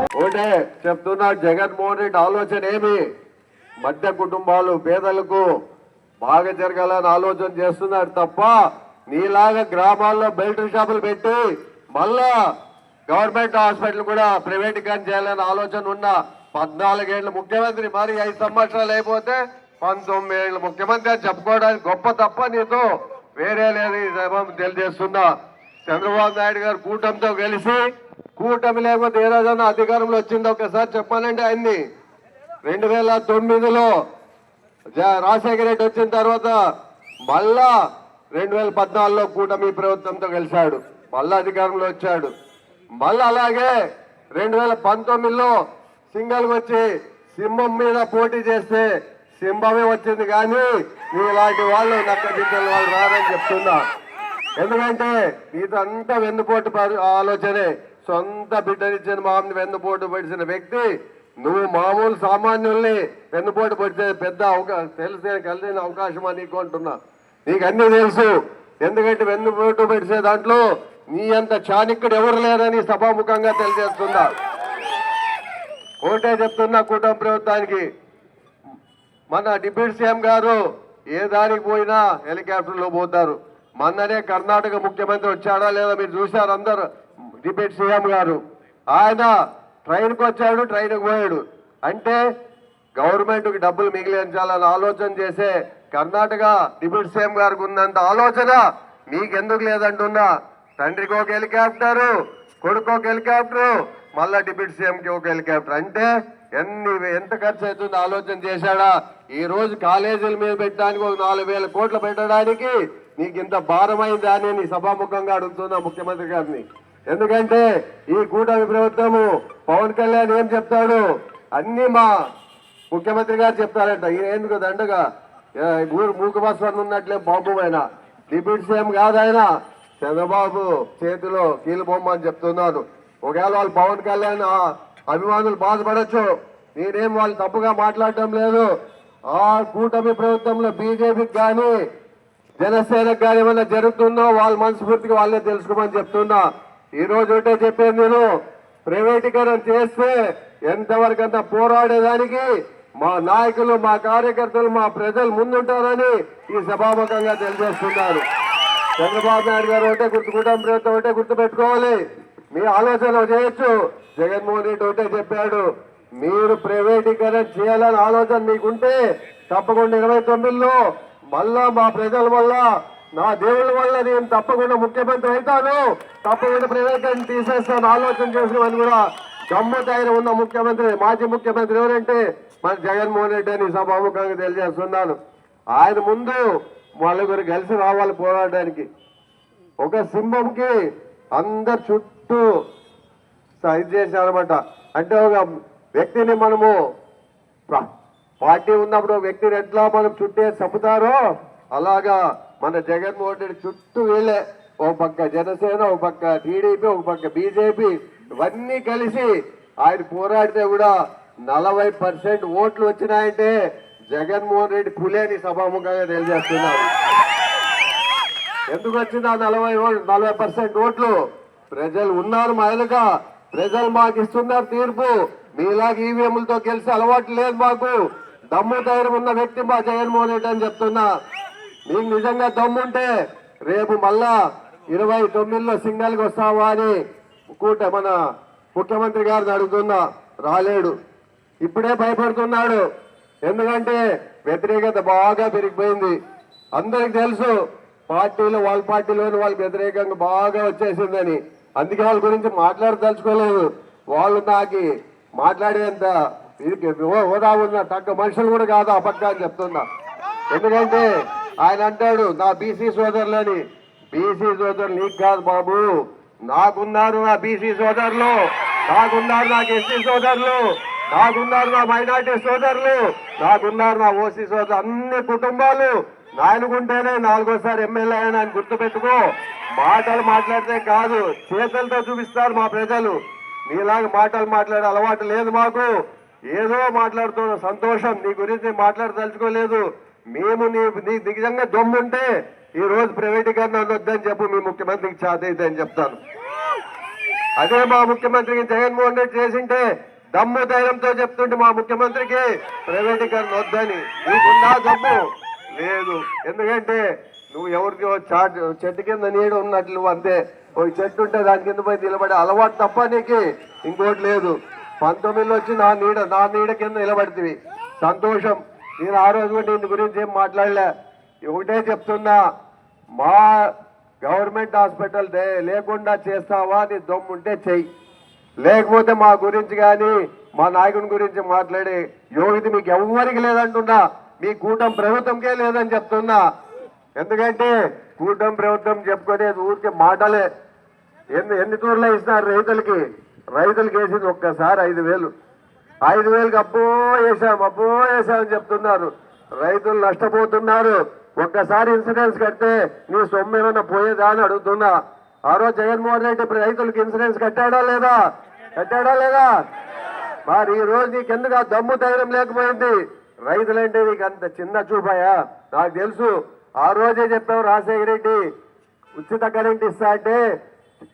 ఒకటే చెప్తున్నా జగన్మోహన్ రెడ్డి ఆలోచన ఏమి? మధ్య కుటుంబాలు పేదలకు బాగా జరగాలని ఆలోచన చేస్తున్నారు తప్ప నీలాగా గ్రామాల్లో బెల్ట్ షాపులు పెట్టి మళ్ళా గవర్నమెంట్ హాస్పిటల్ కూడా ప్రైవేటీకరణ చేయాలని ఆలోచన ఉన్న పద్నాలుగేళ్ళ ముఖ్యమంత్రి. మరి ఐదు సంవత్సరాలు అయిపోతే పంతొమ్మిది ఏళ్ళ ముఖ్యమంత్రి అని చెప్పుకోవడానికి గొప్ప తప్ప నీతో వేరే లేదు తెలియజేస్తున్నా. చంద్రబాబు నాయుడు గారు కూటమితో కలిసి కూటమి లేకపోతే ఏ రోజైనా అధికారంలో వచ్చిందో ఒకసారి చెప్పాలంటే ఆయన్ని రెండు వేల తొమ్మిదిలో జ- రాజశేఖర రెడ్డి వచ్చిన తర్వాత మళ్ళా రెండు వేల పద్నాలుగులో కూటమి ప్రభుత్వంతో కలిశాడు. మళ్ళా అధికారంలో వచ్చాడు. మళ్ళా అలాగే రెండు వేల పంతొమ్మిదిలో సింగల్ వచ్చి సింహం మీద పోటీ చేస్తే సింహమే వచ్చింది కానీ ఇలాంటి వాళ్ళు నక్కదిద్దలు వాళ్ళు రారని చెప్తున్నా. ఎందుకంటే ఇదంతా వెన్నుపోటు ఆలోచనే. సొంత బిడ్డనిచ్చిన మామని వెన్నుపోటు పడిచిన వ్యక్తి నువ్వు మామూలు సామాన్యుల్ని వెన్నుపోటు పడితే పెద్ద అవకాశం తెలిసే కలిసిన అవకాశం అని నీకు అంటున్నా. నీకు అన్ని తెలుసు. ఎందుకంటే వెన్నుపోటు పడిసే దాంట్లో నీ అంత చాణిక్యుడు ఎవరు లేరని సభాముఖంగా తెలియజేస్తున్నా. ఒకటే చెప్తున్నా కూటమి ప్రభుత్వానికి. మన డిప్యూటీ సీఎం గారు ఏ దానికి పోయినా హెలికాప్టర్లో పోతారు. మొన్ననే కర్ణాటక ముఖ్యమంత్రి వచ్చాడా లేదా మీరు చూశారు అందరు? డిప్యూటీ సీఎం గారు. ఆయన ట్రైన్కి వచ్చాడు ట్రైన్కి పోయాడు. అంటే గవర్నమెంట్కి డబ్బులు మిగిలించాలని ఆలోచన చేసే కర్ణాటక డిప్యూటీ సీఎం గారికి ఉన్నంత ఆలోచన మీకెందుకు లేదంటున్నా. తండ్రికి ఒక హెలికాప్టరు కొడుకు ఒక హెలికాప్టరు మళ్ళా డిప్యూటీ సీఎంకి ఒక హెలికాప్టర్. అంటే ఎన్ని ఎంత ఖర్చు అవుతుందో ఆలోచన చేశాడా? ఈ రోజు కాలేజీల మీద పెట్టడానికి ఒక నాలుగు వేల కోట్లు పెట్టడానికి నీకు ఇంత భారమైందా అని నీ సభాముఖంగా అడుగుతున్నా ముఖ్యమంత్రి గారిని. ఎందుకంటే ఈ కూటమి ప్రభుత్వము పవన్ కళ్యాణ్ ఏం చెప్తాడు? అన్ని మా ముఖ్యమంత్రి గారు చెప్తారంట. ఈయన ఎందుకు దండగా? ఏ, ఊరు మూకబస్వన్ ఉన్నట్లే బాబు ఆయన డిప్యూటీ సీఎం కాదు ఆయన. చంద్రబాబు చేతిలో కీలు బొమ్మ అని చెప్తున్నాను ఒకవేళ వాళ్ళు పవన్ కళ్యాణ్ అభిమానులు బాధపడచ్చు. నేనేం వాళ్ళు తప్పుగా మాట్లాడటం లేదు. ఆ కూటమి ప్రభుత్వంలో బీజేపీకి కానీ జనసేనకు కానీ ఏమైనా జరుగుతుందో వాళ్ళ మనస్ఫూర్తిగా వాళ్ళే తెలుసుకోమని చెప్తున్నా. ఈ రోజు ఒకటే చెప్పేది నేను ప్రైవేటీకరణ చేస్తే ఎంతవరకంతా పోరాడేదానికి మా నాయకులు మా కార్యకర్తలు మా ప్రజలు ముందుంటారని ఈ సభాముఖంగా తెలియజేస్తున్నారు. చంద్రబాబు నాయుడు గారు ఒకటే గుర్తుకుంటాం ప్రభుత్వం ఒకటే గుర్తుపెట్టుకోవాలి. మీ ఆలోచన చేయొచ్చు. జగన్మోహన్ రెడ్డి ఒకటే చెప్పాడు మీరు ప్రైవేటీకరణ చేయాలని ఆలోచన మీకుంటే తప్పకుండా ఇరవై తొమ్మిదిలో మళ్ళా మా ప్రజల వల్ల నా దేవుళ్ళ వల్ల నేను తప్పకుండా ముఖ్యమంత్రి అవుతాను. తప్పకుండా ప్రైవేటీకరణ తీసేస్తాను ఆలోచన చేసినవని కూడా గమ్మతైన ఉన్న ముఖ్యమంత్రి మాజీ ముఖ్యమంత్రి ఎవరంటే మన జగన్మోహన్ రెడ్డి అని సభాముఖంగా తెలియజేస్తున్నాను. ఆయన ముందు నలుగురు కలిసి రావాలి పోరాడడానికి ఒక సింహంకి అందరు చుట్టూ ఇది చేశారనమాట అంటే ఒక వ్యక్తిని మనము పార్టీ ఉన్నప్పుడు వ్యక్తిని ఎట్లా మనం చుట్టే చంపుతారో అలాగా మన జగన్మోహన్ రెడ్డి చుట్టూ వీళ్ళే. ఒక పక్క జనసేన ఒక పక్క టీడీపీ ఒక పక్క బీజేపీ. ఇవన్నీ కలిసి ఆయన పోరాడితే కూడా నలభై పర్సెంట్ ఓట్లు వచ్చినాయంటే జగన్మోహన్ రెడ్డి పులేని సభాముఖంగా తెలియజేస్తున్నారు. ఎందుకు వచ్చింది ఆ నలభై ఓ- నలభై పర్సెంట్ ఓట్లు? ప్రజలు ఉన్నారు మహిళగా ప్రజలు మాకు ఇస్తున్నారు తీర్పు. మీలాగా ఈవీఎంలతో గెలిచి అలవాటు లేదు మాకు. దమ్ము ధైర్యం ఉన్న వ్యక్తి మా జగన్మోహన్ రెడ్డి అని చెప్తున్నా. నీకు నిజంగా దమ్ముంటే రేపు మళ్ళా ఇరవై తొమ్మిదిలో సింగల్కి వస్తావా అని కూట మన ముఖ్యమంత్రి గారిని అడుగుతున్నా. రాలేడు. ఇప్పుడే భయపడుతున్నాడు. ఎందుకంటే వ్యతిరేకత బాగా పెరిగిపోయింది. అందరికి తెలుసు పార్టీలు వాళ్ళ పార్టీలోని వాళ్ళకి వ్యతిరేకంగా బాగా వచ్చేసిందని. అందుకే వాళ్ళ గురించి మాట్లాడదలుచుకోలేదు. వాళ్ళు నాకు మాట్లాడేంత ఇది హోదా ఉన్న తగ్గ మనుషులు కూడా కాదు ఆ పక్క అని చెప్తున్నా. ఎందుకంటే ఆయన అంటాడు నా బీసీ సోదరులని. బీసీ సోదరులు నీకు కాదు బాబు. నాకున్నారు నా బీసీ సోదరులు. నాకున్నారు నాకు ఎస్సీ సోదరులు. నాకున్నారు నా మైనార్టీ సోదరులు. నాకున్నారు నా ఓసీ సోదరు అన్ని కుటుంబాలు నాయనకుంటేనే నాలుగోసారి ఎమ్మెల్యే అయినా అని గుర్తుపెట్టుకో. మాటలు మాట్లాడితే కాదు చేతులతో చూపిస్తారు మా ప్రజలు. నీలాగా మాటలు మాట్లాడే అలవాటు లేదు మాకు. ఏదో మాట్లాడుతున్న సంతోషం నీ గురించి మాట్లాడదలుచుకోలేదు. మేము నీ నీ నిజంగా దొమ్ముంటే ఈ రోజు ప్రైవేటీకరణ వద్దని చెప్పు మీ ముఖ్యమంత్రికి చేత అని చెప్తాను. అదే మా ముఖ్యమంత్రికి జగన్మోహన్ రెడ్డి చేసింటే దమ్ము ధైర్యంతో చెప్తుంటే మా ముఖ్యమంత్రికి ప్రైవేటీకరణ వద్దని. నీకున్నా దమ్ము లేదు. ఎందుకంటే నువ్వు ఎవరికి చాట్ చెట్టు కింద నీడ ఉన్నట్లు నువ్వు అంతే. ఒక చెట్టు ఉంటే దాని కింద పోయి నిలబడే అలవాటు తప్ప నీకు ఇంకోటి లేదు. పంతొమ్మిదిలో వచ్చి నా నీడ నా నీడ కింద నిలబడితివి. సంతోషం. నేను ఆ రోజు కూడా దీని గురించి ఏం మాట్లాడలే. ఒకటే చెప్తున్నా మా గవర్నమెంట్ హాస్పిటల్ దే- లేకుండా చేస్తావా నీ దమ్ముంటే చెయ్యి. లేకపోతే మా గురించి కానీ మా నాయకుని గురించి మాట్లాడే యోగిత మీకు ఎవరికి లేదంటున్నా. మీ కూటమి ప్రభుత్వంకే లేదని చెప్తున్నా. ఎందుకంటే కూటమి ప్రభుత్వం చెప్పుకునేది ఊరికే మాటలే. ఎన్ని ఎన్ని తూర్లు ఇస్తున్నారు రైతులకి రైతులకి వేసింది ఒక్కసారి ఐదు వేలు. ఐదు వేలకు అబ్బో వేసాం అబ్బో వేసామని చెప్తున్నారు. రైతులు నష్టపోతున్నారు. ఒక్కసారి ఇన్సూరెన్స్ కడితే నీ సొమ్ము ఏమైనా పోయేదా అని అడుగుతున్నా. ఆ రోజు జగన్మోహన్ రెడ్డి ఇప్పుడు రైతులకు ఇన్సూరెన్స్ కట్టాడా లేదా? కట్టాడా లేదా? మరి ఈ రోజు నీకు ఎందుకు ఆ దమ్ము ధైర్యం లేకపోయింది? రైతులంటే నీకు అంత చిన్న చూపాయా? నాకు తెలుసు. ఆ రోజే చెప్పావు రాజశేఖర రెడ్డి ఉచిత కరెంట్ ఇస్తా అంటే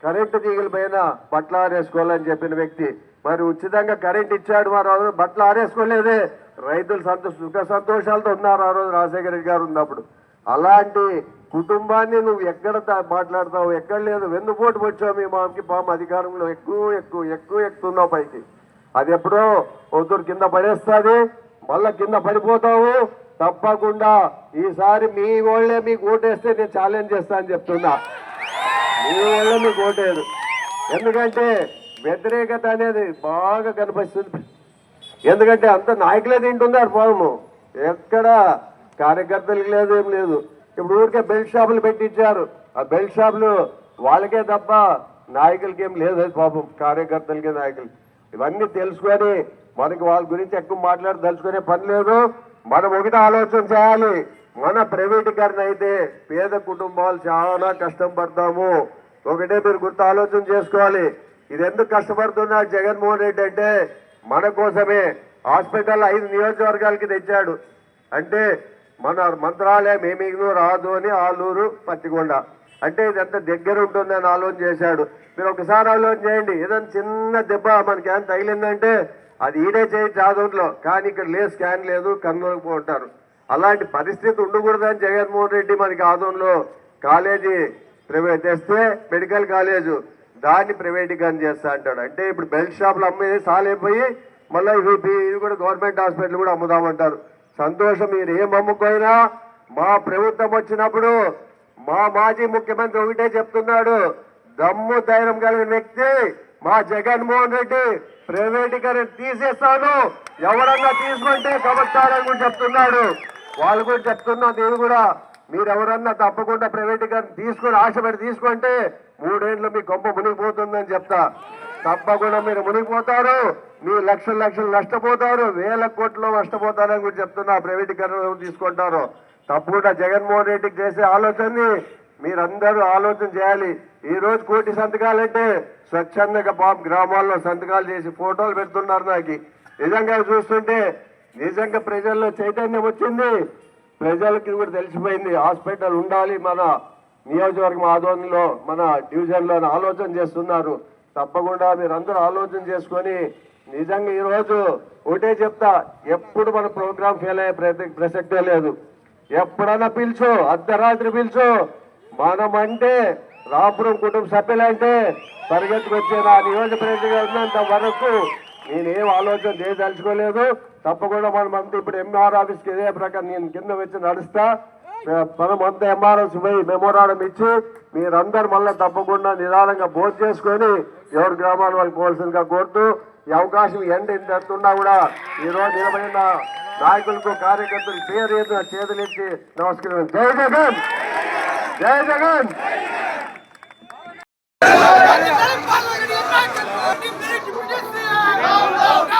కరెంటు తీగల పైన బట్టలు ఆరేసుకోవాలని చెప్పిన వ్యక్తి మరి ఉచితంగా కరెంట్ ఇచ్చాడు మరి ఆ రోజు బట్టలు ఆరేసుకోలేదే. రైతులు సంతో సుఖ సంతోషాలతో ఉన్నారు ఆ రోజు రాజశేఖర రెడ్డి గారు ఉన్నప్పుడు. అలాంటి కుటుంబాన్ని నువ్వు ఎక్కడ మాట్లాడతావు ఎక్కడ లేదు వెన్నుపోటు వచ్చావు మీ మామకి? పాము అధికారంలో ఎక్కువ ఎక్కువ ఎక్కువ ఎక్కుతున్నావు పైకి. అది ఎప్పుడో ఒత్తురు కింద పడేస్తుంది మళ్ళా కింద పడిపోతావు. తప్పకుండా ఈసారి మీ వాళ్ళే మీకు ఓటేస్తే నేను ఛాలెంజ్ చేస్తా అని చెప్తున్నా. మీ మీకు ఓటేయరు. ఎందుకంటే వ్యతిరేకత అనేది బాగా కనిపిస్తుంది. ఎందుకంటే అంత నాయకులే తింటున్నారు పాము ఎక్కడ కార్యకర్తలకు లేదు ఏం లేదు. ఇప్పుడు ఊరికే బెల్ట్ షాపులు పెట్టించారు. ఆ బెల్ట్ షాపులు వాళ్ళకే తప్ప నాయకులకి ఏం లేదు పాపం. కార్యకర్తలకి నాయకులు. ఇవన్నీ తెలుసుకొని మనకి వాళ్ళ గురించి ఎక్కువ మాట్లాడి పని లేదు. మనం ఒకటి ఆలోచన చేయాలి. మన ప్రైవేటీకరణ అయితే పేద కుటుంబాలు చాలా కష్టం పడతాము ఒకటే మీరు గుర్తు ఆలోచన చేసుకోవాలి. ఇది ఎందుకు కష్టపడుతున్నాడు జగన్మోహన్ రెడ్డి అంటే మన కోసమే. హాస్పిటల్ ఐదు నియోజకవర్గాలకి తెచ్చాడు. అంటే మన మంత్రాలయం ఏమీను రాదు అని ఆలూరు పత్తికొండ. అంటే ఇదంతా దగ్గర ఉంటుందని ఆలోచన చేశాడు. మీరు ఒకసారి ఆలోచన చేయండి. ఏదైనా చిన్న దెబ్బ మనకి ఏమైనా తగిలిందంటే అది ఈడే చేయొచ్చు ఆదోన్లో కానీ ఇక్కడ లేదు స్కాన్ లేదు కర్నూలుకు పోంటారు అలాంటి పరిస్థితి ఉండకూడదని జగన్మోహన్ రెడ్డి మనకి ఆదోన్లో కాలేజీ ప్రైవేట్ తెస్తే మెడికల్ కాలేజు. దాన్ని ప్రైవేటీకరణ చేస్తా అంటాడు. అంటే ఇప్పుడు బెల్ట్ షాపులు అమ్మేది సాలైపోయి మళ్ళీ ఇవి ఇది కూడా గవర్నమెంట్ హాస్పిటల్ కూడా అమ్ముదామంటారు. సంతోషం మీరు ఏం అమ్ముకోయినా మా ప్రభుత్వం వచ్చినప్పుడు మా మాజీ ముఖ్యమంత్రి ఒకటే చెప్తున్నాడు. దమ్ము ధైర్యం కలిగిన వ్యక్తి మా జగన్మోహన్ రెడ్డి ప్రైవేటీకరణ తీసేస్తాను. ఎవరన్నా తీసుకుంటే కబడతారని చెప్తున్నాడు. వాళ్ళు కూడా చెప్తున్నా నేను కూడా మీరు ఎవరన్నా తప్పకుండా ప్రైవేటీకరణ తీసుకుని ఆశపడి తీసుకుంటే మూడేళ్ళు మీ గొప్ప మునిగిపోతుందని చెప్తా. తప్పకుండా మీరు మునిగిపోతారు మీ లక్షలు లక్షలు నష్టపోతారు వేల కోట్లు నష్టపోతారని కూడా చెప్తున్నా ప్రైవేటీకరణ తీసుకుంటారు. తప్పకుండా జగన్మోహన్ రెడ్డికి చేసే ఆలోచనని మీరందరూ ఆలోచన చేయాలి. ఈ రోజు కోటి సంతకాలంటే స్వచ్ఛందంగా పాప గ్రామాల్లో సంతకాలు చేసి ఫోటోలు పెడుతున్నారు నాకు. నిజంగా చూస్తుంటే నిజంగా ప్రజల్లో చైతన్యం వచ్చింది. ప్రజలకి కూడా తెలిసిపోయింది. హాస్పిటల్ ఉండాలి మన నియోజకవర్గం ఆధ్వర్యంలో మన డివిజన్లో ఆలోచన చేస్తున్నారు. తప్పకుండా మీరందరూ ఆలోచన చేసుకొని నిజంగా ఈరోజు ఒకటే చెప్తా ఎప్పుడు మన ప్రోగ్రామ్ ఫెయిల్ అయ్యే ప్రతి- ప్రసక్తే లేదు. ఎప్పుడన్నా పిలుచు అర్ధరాత్రి పిలుచు. మనం అంటే రాపురం కుటుంబ సభ్యులంటే పరిగెత్తుకొచ్చే నా నియోజకవర్గంగా ఉన్నంత వరకు నేనేం ఆలోచన చేయదలుచుకోలేదు. తప్పకుండా మనం అంతా ఇప్పుడు ఎంఆర్ ఆఫీస్కి ఇదే ప్రకారం నేను కింద వచ్చి నడుస్తా. మనం అంతా ఎంఆర్ఎస్ పోయి మెమోరాండం ఇచ్చి మీరందరూ మళ్ళీ తప్పకుండా నిదానంగా బోధ చేసుకొని ఎవరి గ్రామాల వాళ్ళకి పోవాల్సిందిగా కోరుతూ ఈ అవకాశం ఎండ ఇంత ఎత్తున్నా కూడా ఈ రోజు నిలబడిన నాయకులకు కార్యకర్తలకు పేరు ఏదో చేతులెత్తి నమస్కారం జై జగన్! జై జగన్! no, no.